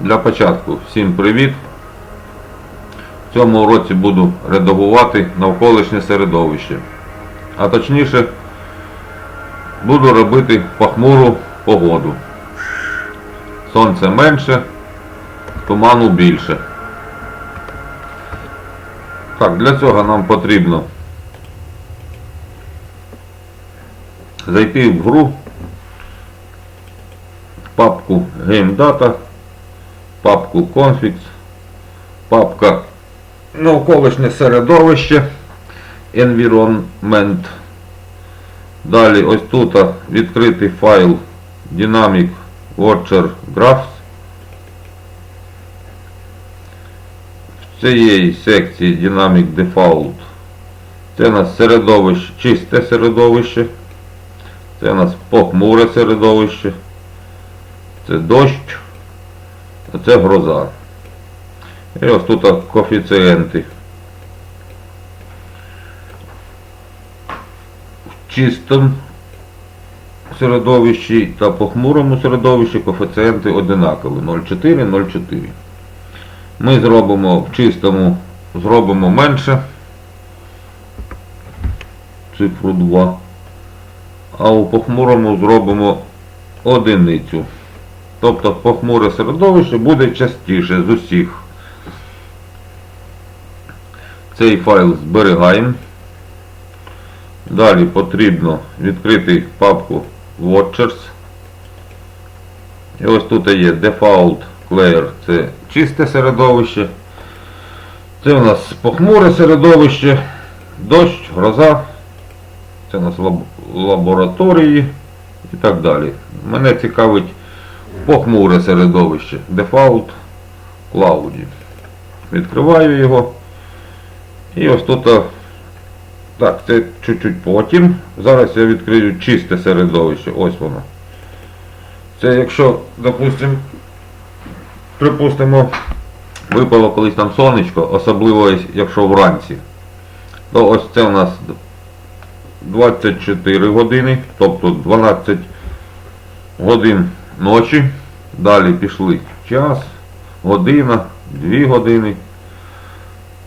Для початку всім привіт. В цьому уроці буду редагувати навколишнє середовище. А точніше, буду робити похмуру погоду. Сонце менше, туману більше. Так, для цього нам потрібно зайти в гру, в папку Game Data, папку Config, папка навколишнє середовище, Environment. Далі ось тут відкритий файл Dynamic Watcher Graphs. В цієї секції Dynamic Default це у нас середовище, чисте середовище. Це у нас похмуре середовище. Це дощ. Це гроза. І ось тут коефіцієнти. В чистому середовищі та похмурому середовищі коефіцієнти одинакові 0,4, 0,4. Ми зробимо в чистому, зробимо менше цифру 2, а у похмурому зробимо одиницю. Тобто похмуре середовище буде частіше з усіх. Цей файл зберігаємо. Далі потрібно відкрити папку Watchers. І ось тут є Default Layer, це чисте середовище. Це у нас похмуре середовище, дощ, гроза. Це у нас лаб- лабораторії і так далі. Мене цікавить похмуре середовище. Default Cloudy. Відкриваю його. І ось тут, так, це чуть-чуть потім. Зараз я відкрию чисте середовище. Ось воно. Це якщо, допустимо, припустимо, випало колись там сонечко, особливо якщо вранці, то ось це у нас 24 години, тобто 12 годин ночі. Далі пішли час, година, 2 години,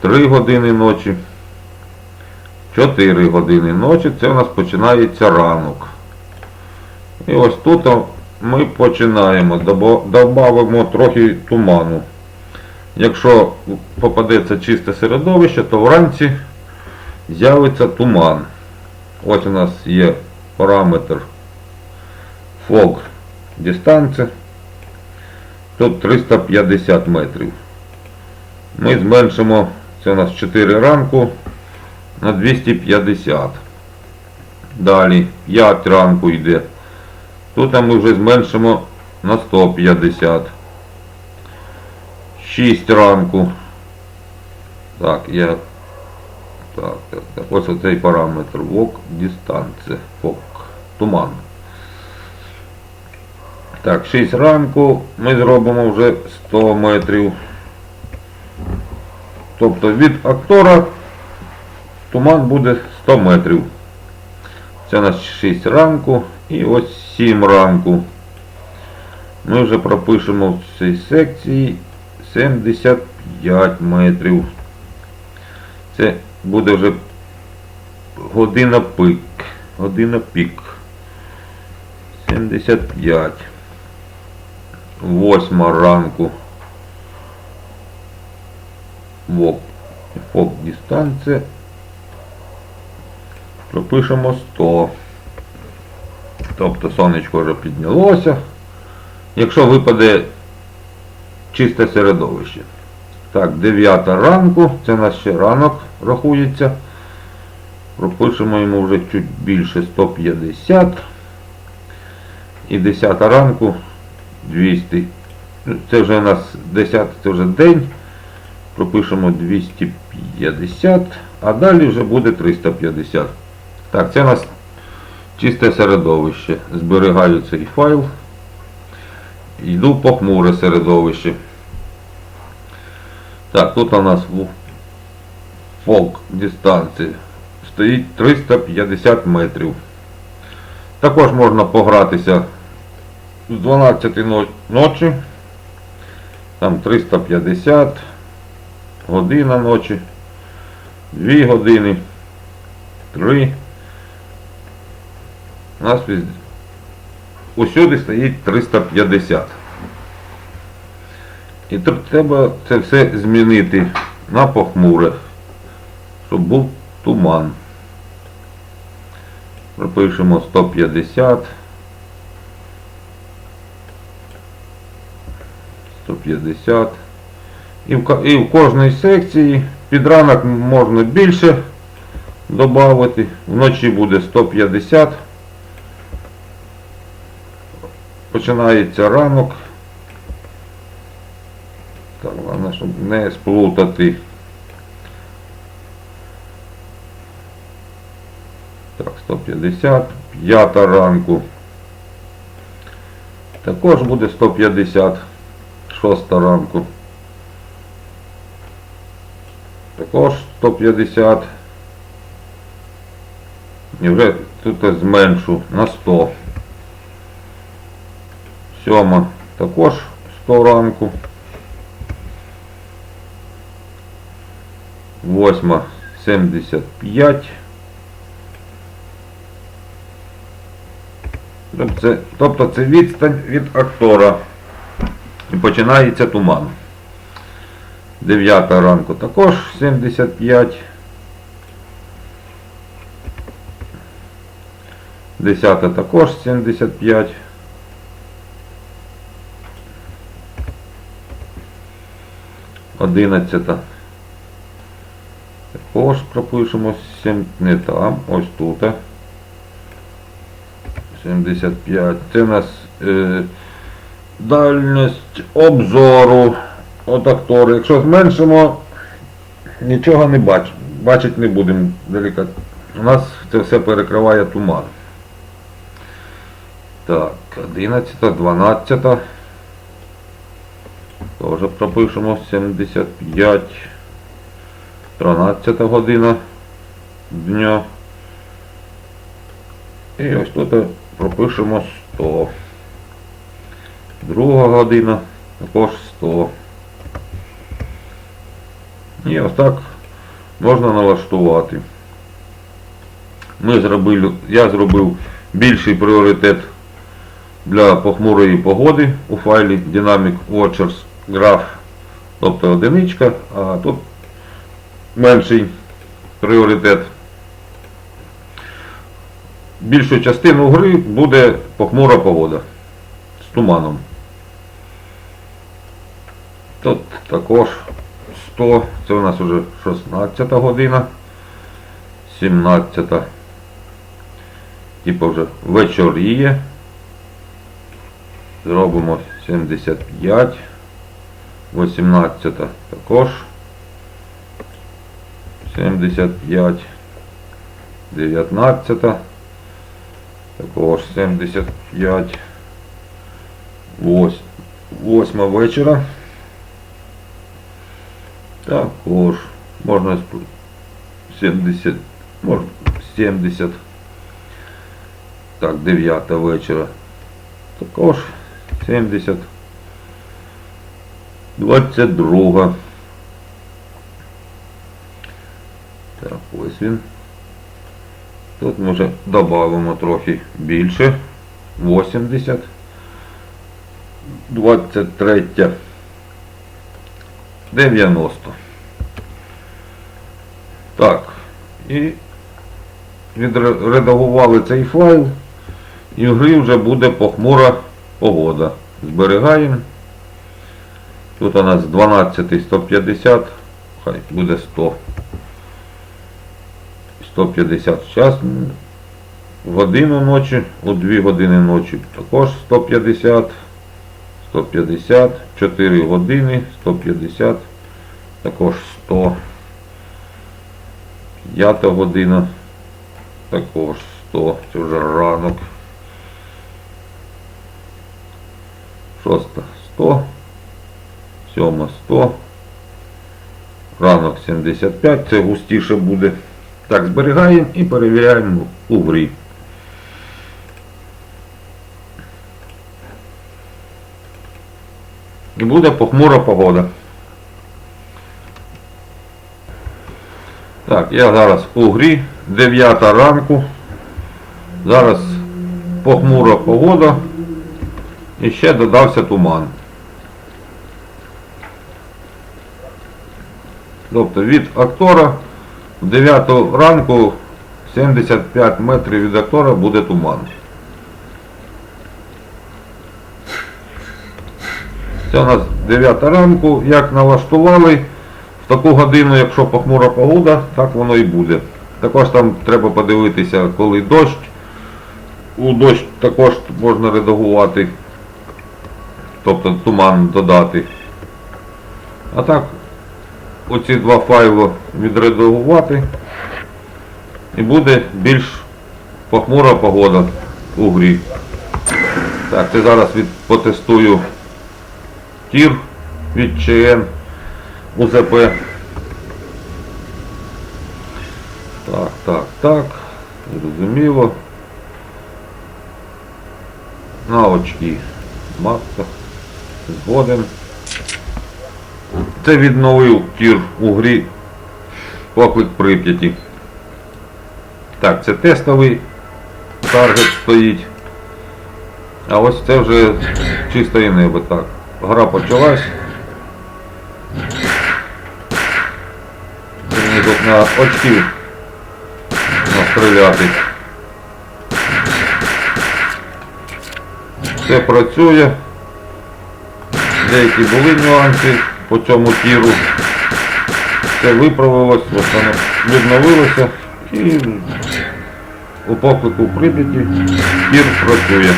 3 години ночі, 4 години ночі. Це у нас починається ранок. І ось тут ми починаємо, добавимо трохи туману. Якщо попадеться чисте середовище, то вранці з'явиться туман. Ось у нас є параметр fog distance. Тут 350 метрів. Ми зменшимо, це у нас 4 ранку на 250. Далі 5 ранку йде. Тут ми вже зменшимо на 150. 6 ранку. Так, я. Так, так, так. Ось оцей параметр. Вок дистанція. Фок. Туман. Так, 6 ранку ми зробимо вже 100 метрів. Тобто від актора туман буде 100 метрів. Це у нас 6 ранку і ось 7 ранку. Ми вже пропишемо в цій секції 75 метрів. Це буде вже година пик. Година пік. 75. Восьма ранку. Вок. Фок дистанція. Пропишемо 100. Тобто сонечко вже піднялося. Якщо випаде чисте середовище. Так, 9 ранку, це у нас ще ранок рахується. Пропишемо йому вже чуть більше 150. І 10 ранку 200. Ну, Це вже у нас 10 це вже день. Пропишемо 250, а далі вже буде 350. Так, це у нас чисте середовище. Зберігаю цей файл. Йду в похмуре середовище. Так, тут у нас в фолк дистанції стоїть 350 метрів. Також можна погратися з 12 но- ночі там 350, година ночі, 2 години, 3. У нас. Усюди стоїть 350. І треба це все змінити на похмуре, щоб був туман. Пропишемо 150. 150. І в, і в кожній секції під ранок можна більше додати. Вночі буде 150. Починається ранок. Так, головне, щоб не сплутати. Так, 150. П'ята ранку. Також буде 150. Шоста ранку. Також 150. І вже тут зменшу на 100. Сьома також 100 ранку. Восьма 75. Тобто тобто це відстань від актора. І починається туман. 9 ранку також 75. 10 також 75. Одинадцята. Також пропишемо 7, не там, ось тут. 75. Це нас е, дальність обзору от актора. Якщо зменшимо, нічого не бачимо. Бачити не будемо далеко. У нас це все перекриває туман. Так, 11, 12. Тоже пропишемо 75. 13 година дня. І ось тут пропишемо 100. Друга година також 100. І ось так можна налаштувати. Ми зробили, я зробив більший пріоритет для похмурої погоди у файлі Dynamic Watchers Graph, тобто одиничка, а тут менший пріоритет. Більшу частину гри буде похмура погода з туманом. Тут також 100, це у нас вже 16 година, 17, типу вже вечоріє. Зробимо 75, 18 також 75, 19, також 75, 8, 8 вечора. Також можна сп- 70, можна 70. Так, 9 вечора. Також 70. 22. Так, ось він. Тут ми вже додамо трохи більше. 80. 23. 90. Так. І відредагували цей файл. І в грі вже буде похмура погода. Зберігаємо. Тут у нас 12 150, хай буде 100. 150 час. В годину ночі, у 2 години ночі також 150, 150, 4 години, 150, також 100. 5 година, також 100, це вже ранок. 6 100, 7 100, ранок 75, це густіше буде. Так, зберігаємо і перевіряємо у грі. І буде похмура погода. Так, я зараз у грі, 9 ранку. Зараз похмура погода. І ще додався туман. Тобто від актора в 9 ранку 75 метрів від актора буде туман. Це у нас 9 ранку. Як налаштували, в таку годину, якщо похмура погода, так воно і буде. Також там треба подивитися, коли дощ. У дощ також можна редагувати, тобто туман додати. А так, оці два файли відредагувати і буде більш похмура погода у грі. Так, це зараз від, потестую тір від ЧН УЗП. Так, так, так. Зрозуміло. Очки. Маска. Згоден. Це відновив тір у грі поклик Прип'яті. Так, це тестовий таргет стоїть. А ось це вже чисте небо. Так. Гра почалась. Мені тут на очки настріляти. Все працює. Деякі були нюанси по цьому тіру. Все виправилось, відновилося і у поклику Прип'яті тір працює.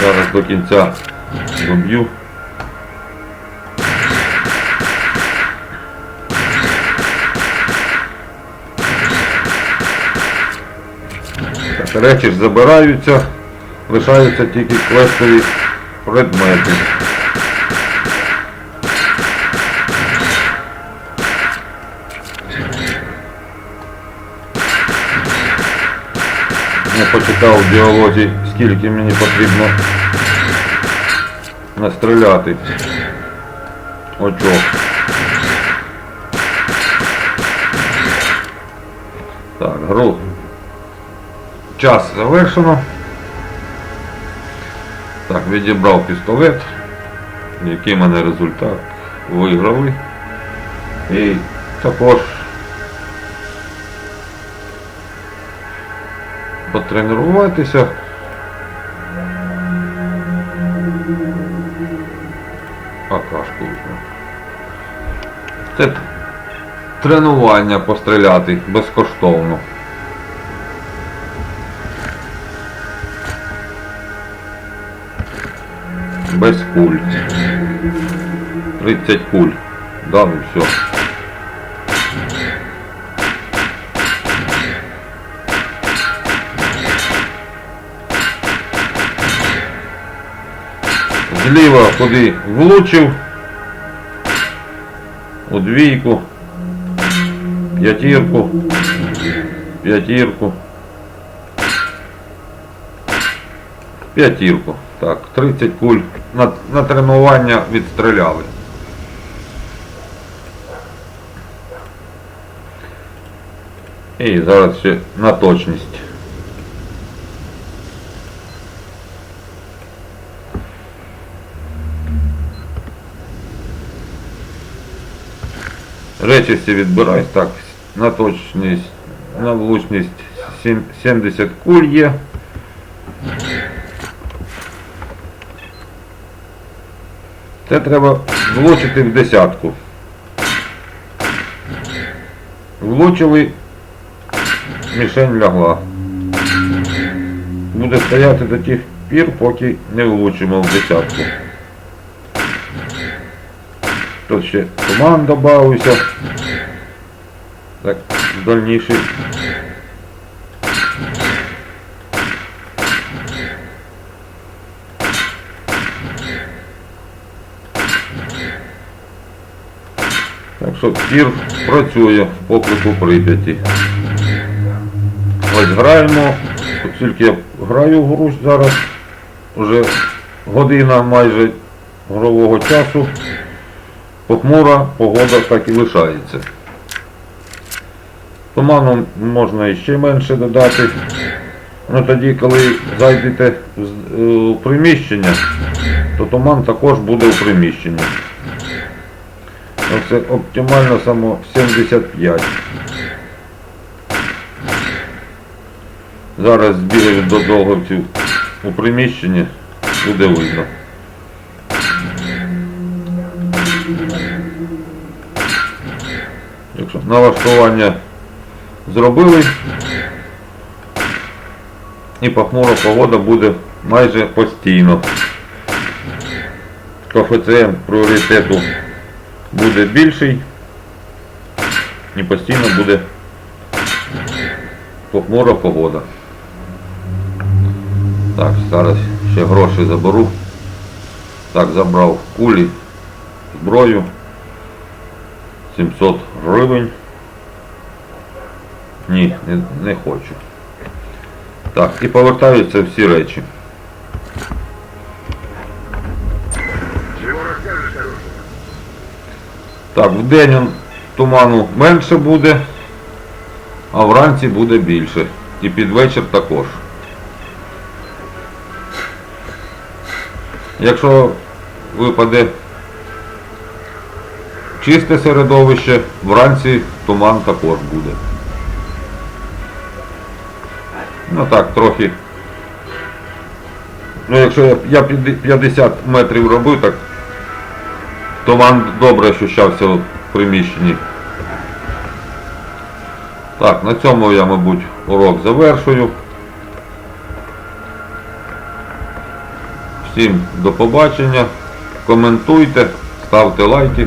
Зараз до кінця доб'ю. Речі ж забираються, лишаються тільки квестові предмети. Я почитав в діалозі, скільки мені потрібно настріляти очок. Так, гру. Час завершено. Так, відібрав пістолет. Який мене результат? Виграли. І також потренуватися. А кашку візьму. Це тренування постріляти безкоштовно. Без куль. 30 куль. Да, ну все. Зліва куди влучив. У двійку. П'ятірку. П'ятірку. П'ятірку. Так, 30 куль на, на тренування відстріляли. І зараз ще на точність. Речисті відбирай. Так, на точність, на влучність 70 куль є. Це треба влучити в десятку. Влучили, мішень лягла. Буде стояти до тих пір, поки не влучимо в десятку. Тут ще туман додався. Так, дальніший. Так що тір працює в поклику Прип'яті. Ось граємо, оскільки я граю в гру зараз, вже година майже грового часу. Похмура погода так і лишається. Туману можна іще менше додати. Ну тоді, коли зайдете з- е, приміщення, то туман також буде у приміщенні. Оце оптимально само 75. Зараз збігаю до долговців у приміщенні, буде видно. Якщо налаштування зробили, і похмура погода буде майже постійно. Коефіцієнт пріоритету буде більший і постійно буде похмура погода. Так, зараз ще гроші заберу. Так, забрав кулі, зброю. 700 гривень. Ні, не, не хочу. Так, і повертаються всі речі. Так, в день туману менше буде, а вранці буде більше. І під вечір також. Якщо випаде чисте середовище, вранці туман також буде. Ну так, трохи. Ну якщо я- я 50 метрів робив, так Туман добре ощущався в приміщенні. Так, на цьому я, мабуть, урок завершую. Всім до побачення. Коментуйте, ставте лайки.